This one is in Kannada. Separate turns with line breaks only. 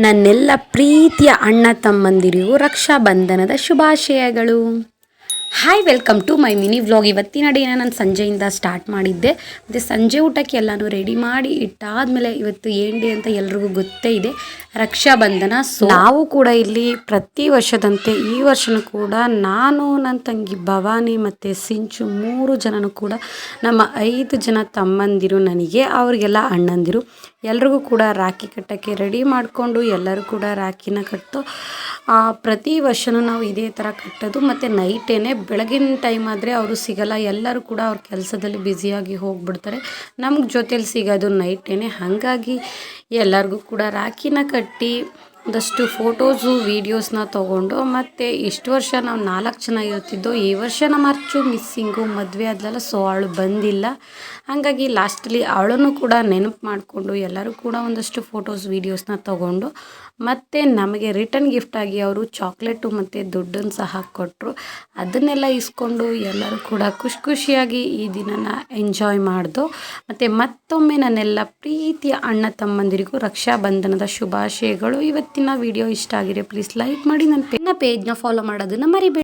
ನನ್ನೆಲ್ಲ ಪ್ರೀತಿಯ ಅಣ್ಣ ತಮ್ಮಂದಿರಿಗೂ ರಕ್ಷಾಬಂಧನದ ಶುಭಾಶಯಗಳು. Hi welcome to my mini vlog ಇವತ್ತಿನ ಡೇನ ನಾನು ಸಂಜೆಯಿಂದ ಸ್ಟಾರ್ಟ್ ಮಾಡಿದ್ದೆ. ಮತ್ತು ಸಂಜೆ ಊಟಕ್ಕೆ ಎಲ್ಲನೂ ರೆಡಿ ಮಾಡಿ ಇಟ್ಟಾದಮೇಲೆ ಇವತ್ತು ಏನು ಡೇ ಅಂತ ಎಲ್ರಿಗೂ ಗೊತ್ತೇ ಇದೆ. ರಕ್ಷಾ ಬಂಧನ ಸೊ ನಾವು ಕೂಡ ಇಲ್ಲಿ ಪ್ರತಿ ವರ್ಷದಂತೆ ಈ ವರ್ಷನೂ ಕೂಡ ನಾನು ನನ್ನ ತಂಗಿ ಭವಾನಿ ಮತ್ತು ಸಿಂಚು ಮೂರು ಜನನೂ ಕೂಡ ನಮ್ಮ ಐದು ಜನ ತಮ್ಮಂದಿರು, ನನಗೆ, ಅವ್ರಿಗೆಲ್ಲ ಅಣ್ಣಂದಿರು. ಎಲ್ರಿಗೂ ಕೂಡ ರಾಖಿ ಕಟ್ಟೋಕ್ಕೆ ರೆಡಿ ಮಾಡಿಕೊಂಡು ಎಲ್ಲರೂ ಕೂಡ ರಾಖಿನ ಕಟ್ಟು ಪ್ರತಿ ವರ್ಷವೂ ನಾವು ಇದೇ ಥರ ಕಟ್ಟೋದು, ಮತ್ತು ನೈಟೇನೆ ಬೆಳಗಿನ ಟೈಮ್ ಆದರೆ ಅವರು ಸಿಗಲ್ಲ, ಎಲ್ಲರೂ ಕೂಡ ಅವ್ರ ಕೆಲಸದಲ್ಲಿ ಬ್ಯುಸಿಯಾಗಿ ಹೋಗಿಬಿಡ್ತಾರೆ. ನಮ್ಗೆ ಜೊತೇಲಿ ಸಿಗೋದು ನೈಟೇನೆ ಹಾಗಾಗಿ ಎಲ್ಲರಿಗೂ ಕೂಡ ರಾಖಿನ ಕಟ್ಟಿ ಒಂದಷ್ಟು ಫೋಟೋಸು ವೀಡಿಯೋಸ್ನ ತೊಗೊಂಡು, ಮತ್ತು ಇಷ್ಟು ವರ್ಷ ನಾವು ನಾಲ್ಕು ಜನ ಇರ್ತಿದ್ದೋ, ಈ ವರ್ಷ ನಮ್ಮ ಅರ್ಚು ಮಿಸ್ಸಿಂಗು ಮದುವೆ ಆದ್ಲಲ್ಲ ಸೊ ಅವಳು ಬಂದಿಲ್ಲ. ಹಾಗಾಗಿ ಲಾಸ್ಟಲ್ಲಿ ಅವಳನ್ನು ಕೂಡ ನೆನಪು ಮಾಡಿಕೊಂಡು ಎಲ್ಲರೂ ಕೂಡ ಒಂದಷ್ಟು ಫೋಟೋಸ್ ವೀಡಿಯೋಸ್ನ ತೊಗೊಂಡು ಮತ್ತು ನಮಗೆ ರಿಟರ್ನ್ ಗಿಫ್ಟಾಗಿ ಅವರು ಚಾಕ್ಲೇಟು ಮತ್ತು ದುಡ್ಡನ್ನು ಸಹ ಕೊಟ್ಟರು ಅದನ್ನೆಲ್ಲ ಇಸ್ಕೊಂಡು ಎಲ್ಲರೂ ಕೂಡ ಖುಷಿ ಖುಷಿಯಾಗಿ ಈ ದಿನನ ಎಂಜಾಯ್ ಮಾಡಿದೋ, ಮತ್ತು ಮತ್ತೊಮ್ಮೆ ನನ್ನೆಲ್ಲ ಪ್ರೀತಿಯ ಅಣ್ಣ ತಮ್ಮಂದಿರಿಗೂ ರಕ್ಷಾಬಂಧನದ ಶುಭಾಶಯಗಳು. ಇವತ್ತಿನ ವಿಡಿಯೋ ಇಷ್ಟ ಆಗಿದೆ ಪ್ಲೀಸ್ ಲೈಕ್ ಮಾಡಿ, ನನ್ನ ಪೇಜ್ನ ಫಾಲೋ ಮಾಡೋದನ್ನು ಮರಿಬೇಡಿ.